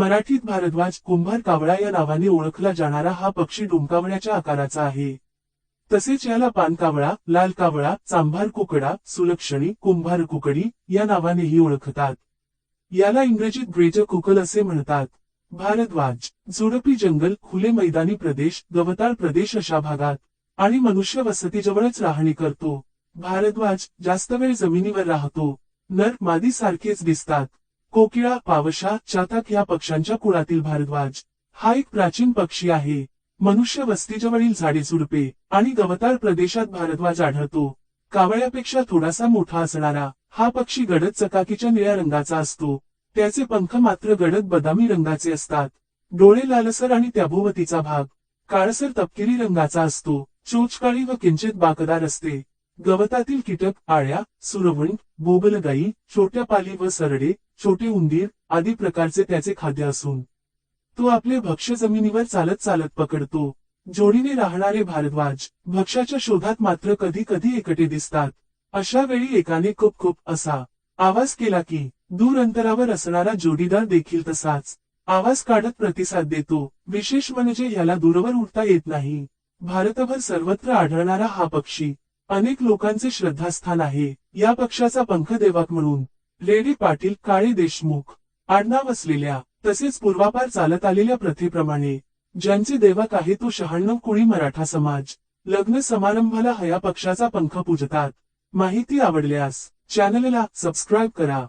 मराठीत भारद्वाज कुंभार कावळा या नावाने ओळखला जाणारा हा पक्षी डुंकावण्याच्या आकाराचा आहे. तसेच याला पानकावळा लाल कावळा चांभार कुकडा सुलक्षणी कुंभार कुकडी या नावानेही ओळखतात. याला इंग्रजीत ब्रेज कुकल असे म्हणतात. भारद्वाज झुडपी जंगल खुले मैदानी प्रदेश गवताळ प्रदेश अशा भागात आणि मनुष्य वसतीजवळच राहणी करतो. भारद्वाज जास्त वेळ जमिनीवर राहतो. नर मादी सारखेच दिसतात. कोकिळा पावशा चातक या पक्ष्यांच्या कुळातील भारद्वाज. हा एक प्राचीन पक्षी आहे. मनुष्य वस्तीजवळील झाडे झुडपे आणि गवताळ प्रदेशात भारद्वाज आढळतो. कावळ्यापेक्षा थोडासा मोठा असणारा हा पक्षी गडद चकाकीच्या निळ्या रंगाचा असतो. त्याचे पंख मात्र गडद बदामी रंगाचे असतात. डोळे लालसर आणि त्याभोवतीचा भाग काळसर तपकिरी रंगाचा असतो. चोचकाळी व किंचित बाकदार असते. गवतातील कीटक आळ्या सुरवंट बोबलगाई छोट्या पाली व सरडे छोटे उंदीर आदी प्रकारचे त्याचे खाद्य असून तो आपले भक्ष्य जमिनीवर चालत चालत पकडतो. जोडीने राहणारे भारद्वाज भक्ष्याच्या शोधात मात्र कधी कधी एकटे दिसतात. अशा वेळी एकाने खूप खूप असा आवाज केला की दूर अंतरावर असणारा जोडीदार देखील तसाच आवाज काढत प्रतिसाद देतो. विशेष म्हणजे ह्याला दूरवर उडता येत नाही. भारतभर सर्वत्र आढळणारा हा पक्षी अनेक लोकांचे श्रद्धास्थान आहे. या पक्षाचा पंखदेवक म्हणून लेडी पाटील काळे देशमुख आडनाव असलेल्या तसेच पूर्वापार चालत आलेल्या प्रथेप्रमाणे ज्यांचे देवक आहे तो शहाण्णव कोळी मराठा समाज लग्न समारंभाला हया पक्षाचा पंख पूजतात. माहिती आवडल्यास चॅनलला सबस्क्राईब करा.